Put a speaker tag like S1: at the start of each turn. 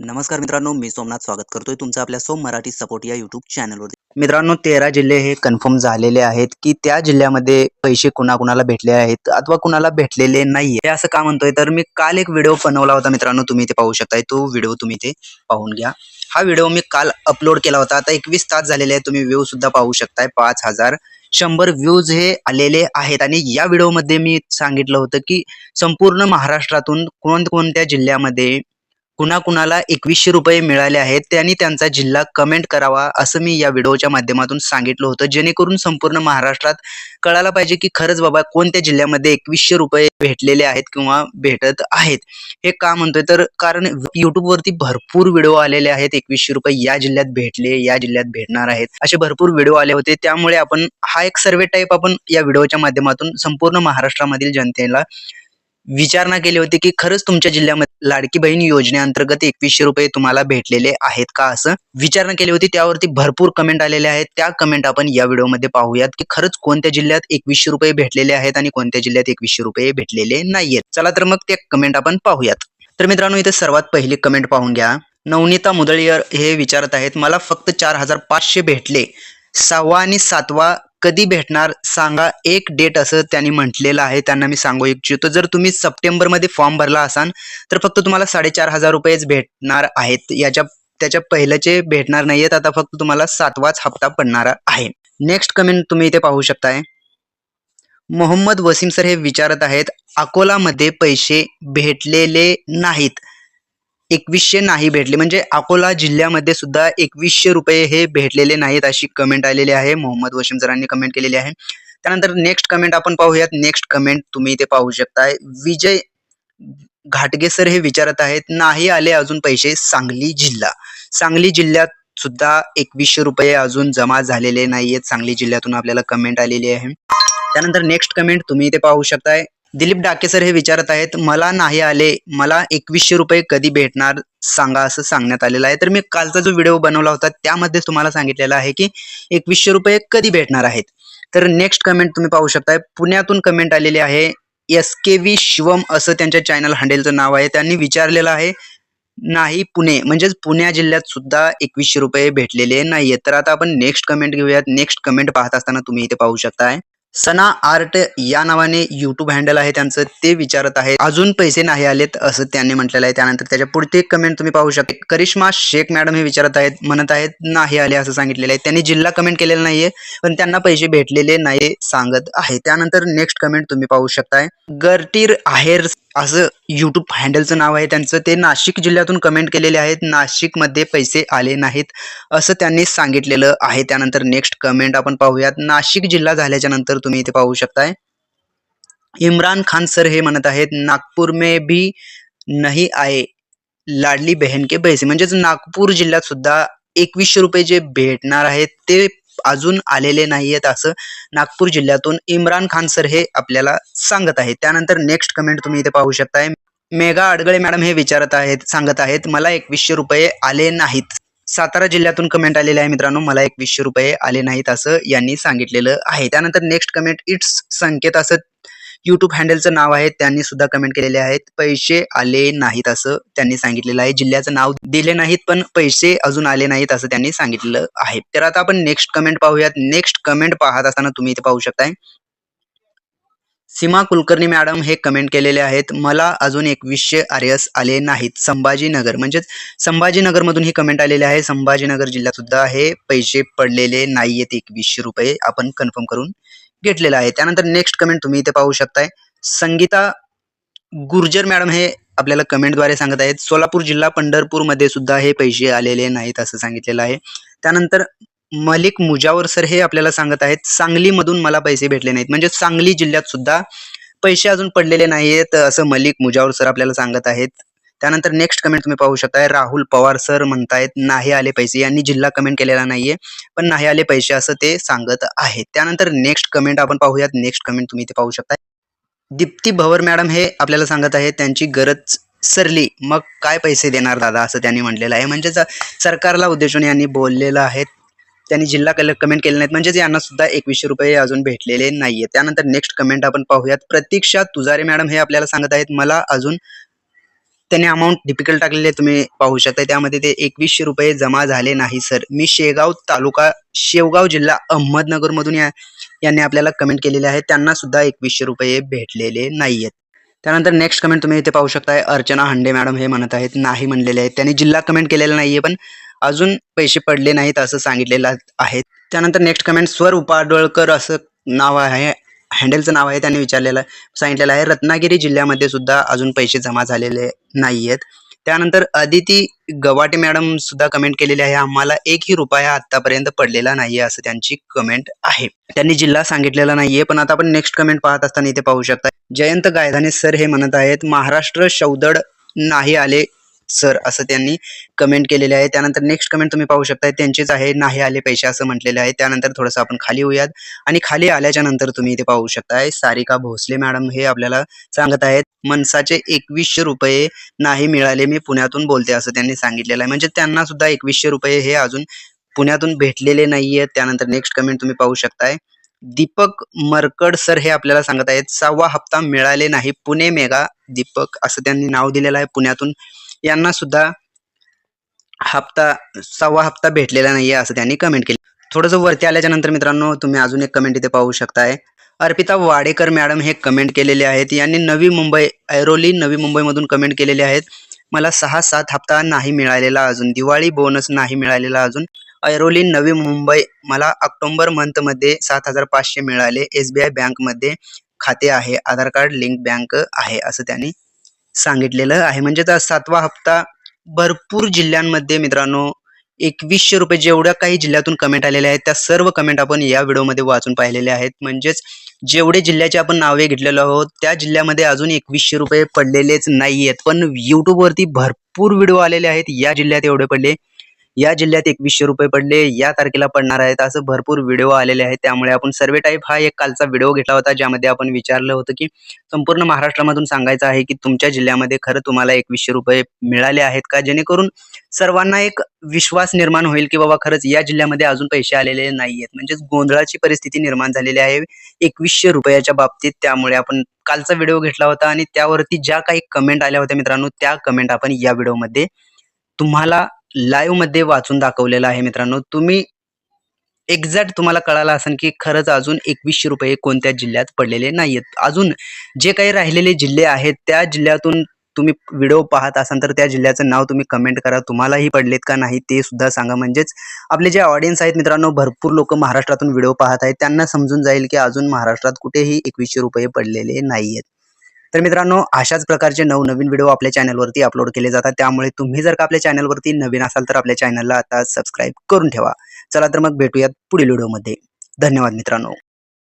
S1: नमस्कार मित्रांनो मी सोमनाथ स्वागत करतोय तुमचं आपल्या सोम मराठी सपोर्ट या युट्यूब चॅनलवर मित्रांनो तेरा जिल्हे हे कन्फर्म झालेले आहेत की त्या जिल्ह्यामध्ये पैसे कुणाकुणाला भेटले आहेत अथवा कुणाला भेटलेले नाही हे असं का म्हणतोय? तर मी काल एक व्हिडिओ बनवला होता मित्रांनो तुम्ही ते पाहू शकताय. तो व्हिडिओ तुम्ही ते पाहून घ्या. हा व्हिडिओ मी काल अपलोड केला होता. आता एकवीस तास झालेले आहे तुम्ही व्ह्यू सुद्धा पाहू शकताय. पाच हजार शंभर व्ह्यूज हे आलेले आहेत. आणि या व्हिडिओमध्ये मी सांगितलं होतं की संपूर्ण महाराष्ट्रातून कोणकोणत्या जिल्ह्यामध्ये कुणाकुणाला एकवीसशे रुपये मिळाले आहेत त्यांनी त्यांचा जिल्हा कमेंट करावा असं मी या व्हिडिओच्या माध्यमातून सांगितलं होतं. जेणेकरून संपूर्ण महाराष्ट्रात कळायला पाहिजे की खरंच बाबा कोणत्या जिल्ह्यामध्ये एकवीसशे रुपये भेटलेले आहेत किंवा भेटत आहेत. हे का म्हणतोय? तर कारण युट्यूबवरती भरपूर व्हिडिओ आलेले आहेत एकवीसशे रुपये या जिल्ह्यात भेटले या जिल्ह्यात भेटणार आहेत. असे भरपूर व्हिडिओ आले होते. त्यामुळे आपण हा एक सर्वे टाईप आपण या व्हिडिओच्या माध्यमातून संपूर्ण महाराष्ट्रामधील जनतेला विचारणा केली होती की खरंच तुमच्या जिल्ह्यामध्ये लाडकी बहीण योजनेअंतर्गत एकवीसशे रुपये तुम्हाला भेटलेले आहेत का असं विचारणा केली होती. त्यावरती भरपूर कमेंट आलेले आहेत. त्या कमेंट आपण या व्हिडिओमध्ये पाहूयात की खरंच कोणत्या जिल्ह्यात एकवीसशे रुपये भेटलेले आहेत आणि कोणत्या जिल्ह्यात एकवीसशे रुपये भेटलेले नाहीयेत. चला तर मग ते कमेंट आपण पाहूयात. तर मित्रांनो इथे सर्वात पहिली कमेंट पाहून घ्या. नवनीता मुदळीयर हे विचारत आहेत मला फक्त चार हजार पाचशे भेटले. सहावा आणि सातवा कधी भेटणार सांगा. एक डेट असं त्यांनी म्हटलेलं आहे त्यांना मी सांगू इच्छितो. जर तुम्ही सप्टेंबरमध्ये फॉर्म भरला असाल तर फक्त तुम्हाला साडेचार हजार रुपयेच भेटणार आहेत. याच्या त्याच्या पहिल्याचे भेटणार नाहीयेत आता फक्त तुम्हाला सातवाच हप्ता पडणार आहे. नेक्स्ट कमेंट तुम्ही इथे पाहू शकताय. मोहम्मद वसीम सर हे विचारत आहेत अकोलामध्ये पैसे भेटलेले नाहीत. एकवीसशे नाही भेटले. म्हणजे अकोला जिल्ह्यामध्ये सुद्धा एकवीसशे रुपये हे भेटलेले नाहीत अशी कमेंट आलेली आहे. मोहम्मद वशिम सरांनी कमेंट केलेली आहे. त्यानंतर नेक्स्ट कमेंट आपण पाहूयात. नेक्स्ट कमेंट तुम्ही इथे पाहू शकताय. विजय घाटगे सर हे विचारत आहेत नाही आले अजून पैसे सांगली जिल्हा. सांगली जिल्ह्यात सुद्धा एकवीसशे रुपये अजून जमा झालेले नाहीयेत. सांगली जिल्ह्यातून आपल्याला कमेंट आलेली आहे. त्यानंतर नेक्स्ट कमेंट तुम्ही इथे पाहू शकताय. दिलीप डाके सर हे विचारत आहेत मला नाही आले मला एकवीसशे रुपये कधी भेटणार सांगा असं सांगण्यात आलेलं आहे. तर मी कालचा जो व्हिडिओ बनवला होता त्यामध्ये तुम्हाला सांगितलेलं आहे की एकवीसशे रुपये कधी भेटणार आहेत. तर नेक्स्ट कमेंट तुम्ही पाहू शकताय. पुण्यातून कमेंट आलेली आहे एस के व्ही शिवम असं त्यांच्या चॅनल हँडेलचं नाव आहे. त्यांनी विचारलेलं आहे नाही पुणे म्हणजेच पुणे जिल्ह्यात सुद्धा एकवीसशे रुपये भेटलेले नाहीये तर आता आपण नेक्स्ट कमेंट घेऊयात. नेक्स्ट कमेंट पाहत असताना तुम्ही इथे पाहू शकताय. सना आर्ट या नावाने युट्यूब हँडल आहे त्यांचं ते विचारत आहे अजून पैसे नाही आलेत असं त्यांनी म्हटलेलं आहे. त्यानंतर त्याच्या पुढचे कमेंट तुम्ही पाहू शकता. करिश्मा शेख मॅडम हे विचारत आहेत म्हणत आहेत नाही आले असं सांगितलेलं आहे. त्यांनी जिल्हा कमेंट केलेला नाहीये पण त्यांना पैसे भेटलेले नाही सांगत आहे. त्यानंतर नेक्स्ट कमेंट तुम्ही पाहू शकताय. गर्टीर आहेर असं युट्यूब हँडलचं नाव आहे त्यांचं. ते नाशिक जिल्ह्यातून कमेंट केलेले आहेत नाशिकमध्ये पैसे आले नाहीत असं त्यांनी सांगितलेलं आहे. त्यानंतर नेक्स्ट कमेंट आपण पाहूयात. नाशिक जिल्हा झाल्याच्यानंतर तुम्ही इथे पाहू शकताय. इम्रान खान सर हे म्हणत आहेत नागपूर में भी नाही आहे लाडली बहन के पैसे. म्हणजेच नागपूर जिल्ह्यात सुद्धा एकवीसशे रुपये जे भेटणार आहेत ते अजून आलेले नाहीयेत असं नागपूर जिल्ह्यातून इम्रान खान सर हे आपल्याला सांगत आहेत. त्यानंतर नेक्स्ट कमेंट तुम्ही इथे पाहू शकताय. मेघा अडगळे मॅडम हे विचारत आहेत सांगत आहेत मला एकवीसशे रुपये आले नाहीत. सातारा जिल्ह्यातून कमेंट आलेले आहे मित्रांनो. मला एकवीसशे रुपये आले नाहीत असं यांनी सांगितलेलं आहे. त्यानंतर नेक्स्ट कमेंट इट्स संकेत असं युट्यूब हँडलचं नाव आहे. त्यांनी सुद्धा कमेंट केलेले आहेत. पैसे आले नाहीत असं त्यांनी सांगितलेलं आहे. जिल्ह्याचं नाव दिले नाहीत पण पैसे अजून आले नाहीत असं त्यांनी सांगितलेलं आहे. तर आता आपण नेक्स्ट कमेंट पाहूयात. नेक्स्ट कमेंट पाहत असताना तुम्ही इथे पाहू शकताय. सीमा कुलकर्णी मॅडम हे कमेंट केलेले आहेत मला अजून एकवीसशे आर्यस आले नाहीत. संभाजीनगर म्हणजेच संभाजीनगरमधून ही कमेंट आलेली आहे. संभाजीनगर जिल्ह्यात सुद्धा हे पैसे पडलेले नाहीयेत. एकवीसशे रुपये आपण कन्फर्म करून घेतलेलं आहे. त्यानंतर नेक्स्ट कमेंट तुम्ही इथे पाहू शकताय. संगीता गुर्जर मॅडम हे आपल्याला कमेंटद्वारे सांगत आहेत सोलापूर जिल्हा पंढरपूरमध्ये सुद्धा हे पैसे आलेले नाहीत असं सांगितलेलं आहे. त्यानंतर मलिक मुजावर सर हे आपल्याला सांगत आहेत सांगलीमधून मला पैसे भेटले नाहीत. म्हणजे सांगली जिल्ह्यात सुद्धा पैसे अजून पडलेले नाहीयेत असं मलिक मुजावर सर आपल्याला सांगत आहेत. त्यानंतर नेक्स्ट कमेंट तुम्ही पाहू शकताय. राहुल पवार सर म्हणतायत नाही आले पैसे. यांनी जिल्हा कमेंट केलेला नाहीये पण नाही आले पैसे असं ते सांगत आहेत. त्यानंतर नेक्स्ट कमेंट आपण पाहूयात. नेक्स्ट कमेंट तुम्ही इथे पाहू शकताय. दीप्ती भवर मॅडम हे आपल्याला सांगत आहेत त्यांची गरज सरली. मग काय पैसे देणार दादा असं त्यांनी म्हटलेलं आहे. म्हणजे सरकारला उद्देशून यांनी बोललेलं आहे. त्यांनी जिल्हा कल कमेंट केले नाहीत. म्हणजेच यांना सुद्धा एकवीसशे रुपये अजून भेटलेले नाहीये त्यानंतर नेक्स्ट कमेंट आपण पाहूयात. प्रतीक्षा तुजारे मॅडम हे आपल्याला सांगत आहेत मला अजून त्यांनी अमाऊंट डिफिकल्ट टाकलेले तुम्ही पाहू शकता त्यामध्ये ते एकवीसशे रुपये जमा झाले नाही सर मी शेगाव तालुका शेवगाव जिल्हा अहमदनगर मधून या यांनी आपल्याला कमेंट केलेले आहे त्यांना सुद्धा एकवीसशे रुपये भेटलेले नाहीयेत. त्यानंतर नेक्स्ट कमेंट तुम्ही इथे पाहू शकताय. अर्चना हंडे मॅडम हे म्हणत आहेत नाही म्हणलेले आहेत. त्यांनी जिल्हा कमेंट केलेला नाहीये पण अजून पैसे पडले नाहीत असं सांगितलेलं आहे. त्यानंतर नेक्स्ट कमेंट स्वर उपाडळकर असं नाव आहे हँडलचं नाव आहे त्यांनी विचारलेलं सांगितलेलं आहे रत्नागिरी जिल्ह्यामध्ये सुद्धा अजून पैसे जमा झालेले नाहीयेत. त्यानंतर अदिती गवाटे मॅडम सुद्धा कमेंट केलेली आहे आम्हाला एकही रुपया आतापर्यंत पडलेला नाहीये असं त्यांची कमेंट आहे. त्यांनी जिल्हा सांगितलेला नाहीये पण आता आपण नेक्स्ट कमेंट पाहत असताना इथे पाहू शकता जयंत गायधाने सर हे म्हणत आहेत महाराष्ट्र शौदड नाही आले सर असं त्यांनी कमेंट केलेले आहे. त्यानंतर नेक्स्ट कमेंट तुम्ही पाहू शकता त्यांचेच आहे नाही आले पैसे असं म्हटलेले आहे. त्यानंतर थोडंसं आपण खाली होऊयात आणि खाली आल्याच्यानंतर तुम्ही इथे पाहू शकताय. सारिका भोसले मॅडम हे आपल्याला सांगत आहेत मनसाचे एकवीसशे रुपये नाही मिळाले मी पुण्यातून बोलते असं त्यांनी सांगितलेलं आहे. म्हणजे त्यांना सुद्धा एकवीसशे रुपये हे अजून पुण्यातून भेटलेले नाहीये त्यानंतर नेक्स्ट कमेंट तुम्ही पाहू शकताय. दीपक मरकड सर हे आपल्याला सांगत आहेत सहावा हप्ता मिळाले नाही पुणे मेगा दीपक असं त्यांनी नाव दिलेलं आहे. पुण्यातून यांना सुद्धा हप्ता सहावा हप्ता भेटलेला नाहीये असं त्यांनी कमेंट केली. थोडंसं वरती आल्याच्यानंतर मित्रांनो तुम्ही अजून एक कमेंट इथे पाहू शकताय. अर्पिता वाडेकर मॅडम हे कमेंट केलेले आहेत. यांनी नवी मुंबई ऐरोली नवी मुंबईमधून कमेंट केलेले आहेत. मला सहा सात हप्ता नाही मिळालेला अजून. दिवाळी बोनस नाही मिळालेला अजून. ऐरोली नवी मुंबई मला ऑक्टोबर मंथमध्ये सात हजार पाचशे मिळाले. एस बी बँकमध्ये खाते आहे. आधार कार्ड लिंक बँक आहे असं त्यांनी सांगितलेलं आहे. म्हणजे सातवा हप्ता भरपूर जिल्ह्यांमध्ये मित्रांनो एकवीसशे रुपये जेवढ्या काही जिल्ह्यातून कमेंट आलेल्या आहेत त्या सर्व कमेंट आपण या व्हिडिओमध्ये वाचून पाहिलेले आहेत. म्हणजेच जेवढे जिल्ह्याचे आपण नावे घेतलेलो आहोत त्या जिल्ह्यामध्ये अजून एकवीसशे रुपये पडलेलेच नाहीयेत. पण YouTube वरती भरपूर व्हिडिओ आलेले आहेत. या जिल्ह्यात एवढे पडले. या जिल्ह्यात एकवीसशे रुपये पडले या तारखेला पडणार आहेत असं भरपूर व्हिडिओ आलेले आहेत. त्यामुळे आपण सर्वे टाईप हा एक कालचा व्हिडिओ घेतला होता ज्यामध्ये आपण विचारलं होतं की संपूर्ण महाराष्ट्रामधून सांगायचं आहे की तुमच्या जिल्ह्यामध्ये खरं तुम्हाला एकवीसशे रुपये मिळाले आहेत का? जेणेकरून सर्वांना एक विश्वास निर्माण होईल की बाबा खरंच या जिल्ह्यामध्ये अजून पैसे आलेले नाहीयेत. म्हणजेच गोंधळाची परिस्थिती निर्माण झालेली आहे एकवीसशे रुपयाच्या बाबतीत. त्यामुळे आपण कालचा व्हिडिओ घेतला होता आणि त्यावरती ज्या काही कमेंट आल्या होत्या मित्रांनो त्या कमेंट आपण या व्हिडिओमध्ये तुम्हाला लाईव्हमध्ये वाचून दाखवलेलं आहे मित्रांनो. तुम्ही एक्झॅक्ट तुम्हाला कळालं असेल की खरंच अजून एकवीसशे रुपये कोणत्या जिल्ह्यात पडलेले नाहीयेत. अजून जे काही राहिलेले जिल्हे आहेत त्या जिल्ह्यातून तुम्ही व्हिडिओ पाहत असाल तर त्या जिल्ह्याचं नाव तुम्ही कमेंट करा. तुम्हालाही पडलेत का नाही ते सुद्धा सांगा. म्हणजेच आपले जे ऑडियन्स आहेत मित्रांनो भरपूर लोक महाराष्ट्रातून व्हिडिओ पाहत आहेत. त्यांना समजून जाईल की अजून महाराष्ट्रात कुठेही एकवीसशे रुपये पडलेले नाहीयेत. तर मित्रांनो अशाच प्रकारचे नवनवीन व्हिडिओ आपल्या चॅनलवरती अपलोड केले जातात. त्यामुळे तुम्ही जर का आपल्या चॅनलवरती नवीन असाल तर आपल्या चॅनलला आता सबस्क्राईब करून ठेवा. चला तर मग भेटूयात पुढील व्हिडिओमध्ये धन्यवाद मित्रांनो.